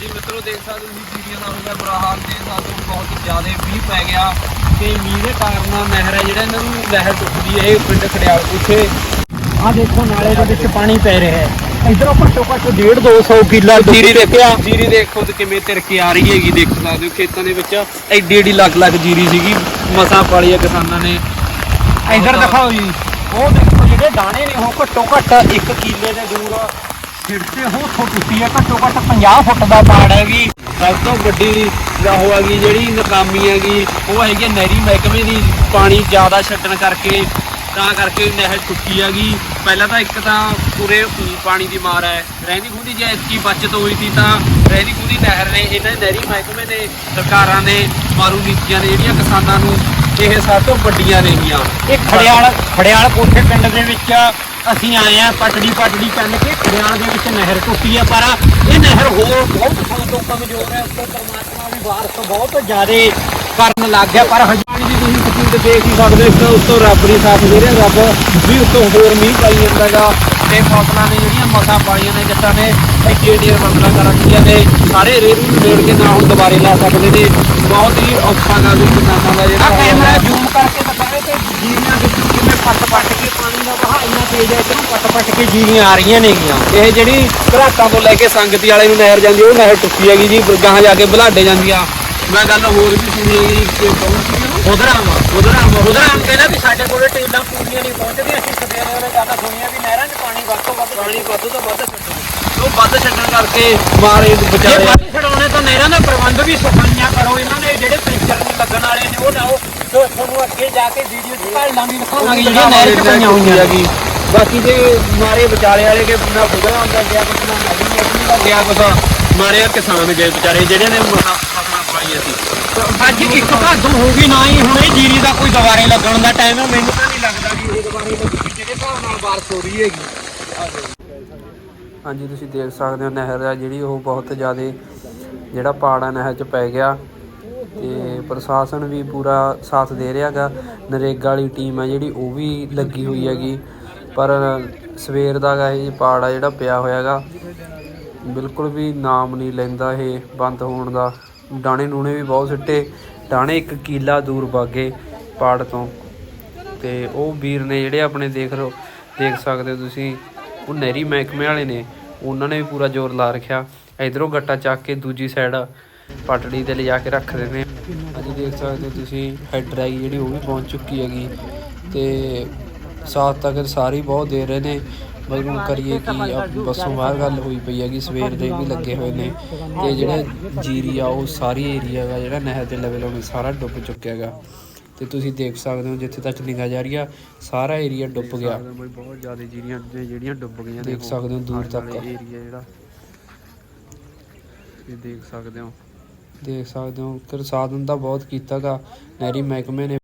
ਹਾਂਜੀ ਮਿੱਤਰੋ ਦੇਖ ਸਕਦੇ ਹੋ ਤੁਸੀਂ ਜੀਰੀਆਂ ਦਾ ਬੁਰਾ ਹਾਲ ਸਕਦੇ ਹੋ ਬਹੁਤ ਜ਼ਿਆਦਾ ਮੀਂਹ ਪੈ ਗਿਆ ਤੇ ਮੀਂਹ ਦੇ ਕਾਰਨ ਨਹਿਰ ਹੈ ਜਿਹੜਾ ਇਹਨਾਂ ਨੂੰ ਨਹਿਰ ਟੁੱਟਦੀ ਹੈ ਇਹ ਪਿੰਡ ਖੜਿਆਲ ਪੁੱਛੇ ਆ ਦੇਖੋ ਨਾਲੇ ਦੇ ਵਿੱਚ ਪਾਣੀ ਪੈ ਰਿਹਾ ਹੈ। ਇਧਰੋਂ ਘੱਟੋ ਘੱਟ 1.5 200 ਕਿੱਲਾ ਜੀਰੀ ਦੇਖਿਆ? ਜੀਰੀ ਦੇਖੋ ਤੇ ਕਿਵੇਂ ਤਿਰਕੇ ਆ ਰਹੀ ਹੈਗੀ ਦੇਖ ਸਕਦੇ ਹੋ ਖੇਤਾਂ ਦੇ ਵਿੱਚ ਐਡੀ ਐਡੀ ਲੱਗ ਲੱਗ ਜੀਰੀ ਸੀਗੀ ਮਸਾਂ ਪਾਲੀ ਆ ਕਿਸਾਨਾਂ ਨੇ। ਇਧਰ ਦਿਖਾਓ ਜੀ। ਉਹ ਦੇਖੋ ਜਿਹੜੇ ਦਾਣੇ ਨੇ ਉਹ ਘੱਟੋ ਘੱਟ 1 ਕਿੱਲੇ ਦੇ ਦੂਰ ਸਿਰ 'ਤੇ ਹੋ ਉੱਥੋਂ ਟੁੱਟੀ ਹੈ ਘੱਟੋ ਘੱਟ 50 ਫੁੱਟ ਦਾ ਪਾੜ ਹੈਗੀ। ਸਭ ਤੋਂ ਵੱਡੀ ਉਹ ਹੈਗੀ, ਜਿਹੜੀ ਨਕਾਮੀ ਹੈਗੀ, ਉਹ ਹੈਗੀ ਹੈ ਨਹਿਰੀ ਮਹਿਕਮੇ ਦੀ ਪਾਣੀ ਜ਼ਿਆਦਾ ਛੱਡਣ ਕਰਕੇ, ਤਾਂ ਕਰਕੇ ਨਹਿਰ ਟੁੱਟੀ ਹੈਗੀ। ਪਹਿਲਾਂ ਤਾਂ ਇੱਕ ਤਾਂ ਪੂਰੇ ਪਾਣੀ ਦੀ ਮਾਰ ਹੈ। ਰਹਿੰਦੀ ਖੁੰਦੀ ਜੇ ਇਤਕੀ ਬਚਤ ਹੋਈ ਸੀ, ਤਾਂ ਰਹਿੰਦੀ ਖੁੰਦੀ ਨਹਿਰ ਨੇ, ਇਹਨਾਂ ਨਹਿਰੀ ਮਹਿਕਮੇ ਨੇ, ਸਰਕਾਰਾਂ ਨੇ, ਮਾਰੂ ਨੀਤੀਆਂ ਨੇ, ਜਿਹੜੀਆਂ ਕਿਸਾਨਾਂ ਨੂੰ ਇਹ ਸਭ ਤੋਂ ਵੱਡੀਆਂ ਨੇਗੀਆਂ ਇਹ ਖੜਿਆਲ ਖੜਿਆਲ ਕੋਠੇ ਪਿੰਡ ਦੇ ਵਿੱਚ ਅਸੀਂ ਆਏ ਆ ਪਟੜੀ ਪਟੜੀ ਚੱਲ ਕੇ ਖੜਿਆਲ ਦੇ ਵਿੱਚ ਨਹਿਰ ਟੁੱਟੀ ਹੈ ਪਰ ਇਹ ਨਹਿਰ ਹੋਰ ਬਹੁਤ ਥਾਂ ਤੋਂ ਕਮਜ਼ੋਰ ਹੈ ਉੱਤੇ ਪਰਮਾਤਮਾ ਵੀ ਵਾਰਸ ਬਹੁਤ ਜ਼ਿਆਦਾ ਕਰਨ ਲੱਗ ਗਿਆ, ਪਰ ਹਜੇ ਪਾਣੀ ਦੀ ਤੁਸੀਂ ਸਪੀਡ ਦੇਖ ਹੀ ਸਕਦੇ ਹੋ ਉਸ ਤੋਂ ਰੱਬ ਨਹੀਂ ਸਾਥ ਦੇ ਰਿਹਾ, ਰੱਬ ਵੀ ਉੱਤੋਂ ਹੋਰ ਮੀਂਹ ਪਾਈ ਜਾਂਦਾਗਾ ਤੇ ਫਸਲਾਂ ਨੇ ਜਿਹੜੀਆਂ ਮਸਾਂ ਪਾਈਆਂ ਨੇ, ਜੱਟਾਂ ਨੇ ਐਡੀ ਐਡੀ ਫਸਲਾਂ ਕਰ ਰੱਖੀਆਂ ਨੇ, ਸਾਰੇ ਰੇਰੂ ਨੂੰ ਨੇੜ ਕੇ ਨਾ ਹੁਣ ਦੁਬਾਰੇ ਲਾ ਸਕਦੇ ਨੇ। ਬਹੁਤ ਹੀ ਔਖਾ ਗਾ ਵੀ ਕਿਸਾਨਾਂ ਦਾ ਆ ਜਿਹੜਾ ਕੈਮਰਾ ਜ਼ੂਮ ਕਰਕੇ ਦਿਖਾਵੇ ਤੇ ਜੀਰੀਆਂ ਵਿੱਚੋਂ ਕਿਵੇਂ ਪੱਟ ਪੱਟ ਕੇ ਪਾਣੀ ਦਾ ਵਹਾਅ ਇੰਨਾ ਤੇਜ਼ ਹੈ ਇਧਰੋਂ ਪੱਟ ਪੱਟ ਕੇ ਜੀਰੀਆਂ ਆ ਰਹੀਆਂ ਨੇਗੀਆਂ। ਇਹ ਜਿਹੜੀ ਘਰਾਟਾਂ ਤੋਂ ਲੈ ਕੇ ਸੰਗਤੀ ਵਾਲੇ ਨੂੰ ਨਹਿਰ ਜਾਂਦੀ ਉਹ ਨਹਿਰ ਟੁੱਟੀ ਹੈਗੀ ਜੀ ਗਾਹਾਂ ਜਾ ਕੇ ਬੁਲਾਡੇ ਜਾਂਦੀ ਆ ਮੈਂ ਗੱਲ ਹੋਰ ਵੀ ਸੁਣੀ ਹੈਗੀ ਕਿ ਪਹੁੰਚੀ ਉਧਰਾਵਾ ਉਧਰ ਉਧਰਾਮ ਕਹਿੰਦਾ ਵੀ ਸਾਡੇ ਕੋਲੇ ਟੇਲਾਂ ਪੂਰੀਆਂ ਨਹੀਂ ਪਹੁੰਚਦੀਆਂ ਅਸੀਂ ਸਵੇਰੇ ਉਹਨੇ ਗੱਲ ਸੁਣੀਆਂ ਵੀ ਨਹਿਰਾਂ 'ਚ ਪਾਣੀ ਵੱਧ ਤੋਂ ਵੱਧ ਪਾਣੀ ਵੱਧ ਤੋਂ ਵੱਧ ਛੱਡੋ। ਉਹ ਵੱਧ ਛੱਡਣ ਕਰਕੇ ਮਾਰੇ ਜੇ ਵਿਚਾਰੇ ਪਾਣੀ ਛਡਾਉਣੇ ਤਾਂ ਨਹਿਰਾਂ ਦਾ ਪ੍ਰਬੰਧ ਵੀ ਸਫਾਈਆਂ ਕਰੋ ਇਹਨਾਂ ਦੇ ਜਿਹੜੇ ਪ੍ਰੀਚਰ ਨੂੰ ਲੱਗਣ ਵਾਲੇ ਨੇ ਉਹ ਲਾਓ ਤੇ ਤੁਹਾਨੂੰ ਅੱਗੇ ਜਾ ਕੇ ਵੀਡੀਓ ਚ ਘਾਲਾਂ ਵੀ ਦਿਖਾਵਾਂਗੇ ਜਿਹੜੀਆਂ ਨਹਿਰ 'ਚ ਪਈਆਂ ਹੋਈਆਂ। ਨੇ ਹੈਗੀ ਬਾਕੀ ਜੇ ਮਾਰੇ ਵਿਚਾਲੇ ਵਾਲੇ ਕੇ ਨਾ ਬੁਗੜਾ ਹੁੰਦਾ ਗਿਆ ਕੁਛ ਨਾ ਨਦੀ ਨਦੀ ਦਾ ਗਿਆ ਕੁਛ ਮਾਰੇ ਕਿਸਾਨ ਗਏ ਵਿਚਾਰੇ ਜਿਹੜੇ ਨੇ ਮਸਾਂ ਫਸਲਾਂ ਪਾਈਆਂ ਸੀ ਅੱਜ ਇੱਕ ਭਾਦੋਂ ਹੋ ਗਈ ਨਾ ਹੀ ਹੁਣ ਇਹ ਜੀਰੀ ਦਾ ਕੋਈ ਦੁਬਾਰੇ ਲੱਗਣ ਦਾ ਟਾਈਮ ਹੈ ਮੈਨੂੰ ਤਾਂ ਨਹੀਂ ਲੱਗਦਾ ਵੀ ਇਹ ਦੁਬਾਰੇ ਲੱਗੂਗੀ ਜਿਹੜੇ ਹਿਸਾਬ ਨਾਲ ਬਾਰਿਸ਼ ਹੋ ਰਹੀ ਹੈਗੀ। ਹਾਂਜੀ ਤੁਸੀਂ ਦੇਖ ਸਕਦੇ ਹੋ ਨਹਿਰ ਆ ਜਿਹੜੀ ਉਹ ਬਹੁਤ ਜ਼ਿਆਦਾ ਜਿਹੜਾ ਪਾੜ ਨਹਿਰ 'ਚ ਪੈ ਗਿਆ। ਤੇ ਪ੍ਰਸ਼ਾਸਨ ਵੀ ਪੂਰਾ ਸਾਥ ਦੇ ਰਿਹਾਗਾ ਨਰੇਗਾ ਵਾਲੀ ਟੀਮ ਹੈ ਜਿਹੜੀ, ਉਹ ਵੀ ਲੱਗੀ ਹੋਈ ਹੈਗੀ। ਪਰ ਸਵੇਰ ਦਾ ਗਾ ਇਹ ਪਾੜ ਆ ਜਿਹੜਾ ਪਿਆ ਹੋਇਆਗਾ ਬਿਲਕੁਲ ਵੀ ਨਾਮ ਨਹੀਂ ਲੈਂਦਾ ਇਹ ਬੰਦ ਹੋਣ ਦਾ। ਡਾਣੇ ਨੂਣੇ ਵੀ ਬਹੁਤ ਸਿੱਟੇ। ਡਾਣੇ ਇੱਕ ਕੀਲਾ ਦੂਰ ਬਾਗੇ ਪਾੜ ਤੋਂ। ਤੇ ਉਹ ਵੀਰ ਨੇ ਜਿਹੜੇ ਆਪਣੇ ਦੇਖ ਲਓ, ਦੇਖ ਸਕਦੇ ਹੋ ਤੁਸੀਂ, ਉਹ ਨਹਿਰੀ ਮਹਿਕਮੇ ਵਾਲੇ ਨੇ। ਉਹਨਾਂ ਨੇ ਵੀ ਪੂਰਾ ਜ਼ੋਰ ਲਾ ਰੱਖਿਆ। ਇਧਰੋਂ ਗੱਟਾ ਚੱਕ ਕੇ ਦੂਜੀ ਸਾਈਡ ਪਟੜੀ ਤੇ ਲਿਜਾ ਕੇ ਰੱਖ ਰਹੇ ਨੇ ਅੱਜ ਦੇਖ ਸਕਦੇ ਹੋ ਤੁਸੀਂ ਹੈਗੀ ਜਿਹੜੀ ਉਹ ਵੀ ਪਹੁੰਚ ਚੁੱਕੀ ਹੈਗੀ। ਤੇ ਸਾਥ ਤੱਕ ਸਾਰੇ ਬਹੁਤ ਦੇ ਰਹੇ ਨੇ। ਮਗਰ ਕਰੀਏ ਕਿ ਬੱਸੋਂ ਬਾਹਰ ਗੱਲ ਹੋਈ ਪਈ ਹੈਗੀ ਸਵੇਰ ਦੇ ਵੀ ਲੱਗੇ ਹੋਏ ਨੇ। ਤੇ ਜਿਹੜਾ ਜੀਰੀ ਆ ਉਹ ਸਾਰੀ ਏਰੀਆ ਹੈਗਾ ਜਿਹੜਾ ਨਹਿਰ ਦੇ ਲੈਵਲ ਉਹਨੇ ਸਾਰਾ ਡੁੱਬ ਚੁੱਕਿਆ ਹੈਗਾ। ਤੇ ਤੁਸੀਂ ਦੇਖ ਸਕਦੇ ਹੋ ਜਿੱਥੇ ਤੱਕ ਨਿਗਾਹ ਜਾ ਰਹੀ ਆ ਸਾਰਾ ਏਰੀਆ ਡੁੱਬ ਗਿਆ। ਬਹੁਤ ਜ਼ਿਆਦਾ ਜੀਰੀਆਂ ਜਿਹੜੀਆਂ ਡੁੱਬ ਗਈਆਂ ਦੇਖ ਸਕਦੇ ਹੋ ਦੂਰ ਤੱਕ। ਏਰੀਆ ਜਿਹੜਾ। ਇਹ ਦੇਖ ਸਕਦੇ ਹੋ। ਦੇਖ ਸਕਦੇ ਹੋ ਕਿ ਸਾਧਨ ਤਾਂ ਬਹੁਤ ਕੀਤਾਗਾ। ਨਹਿਰੀ ਮਹਿਕਮੇ ਨੇ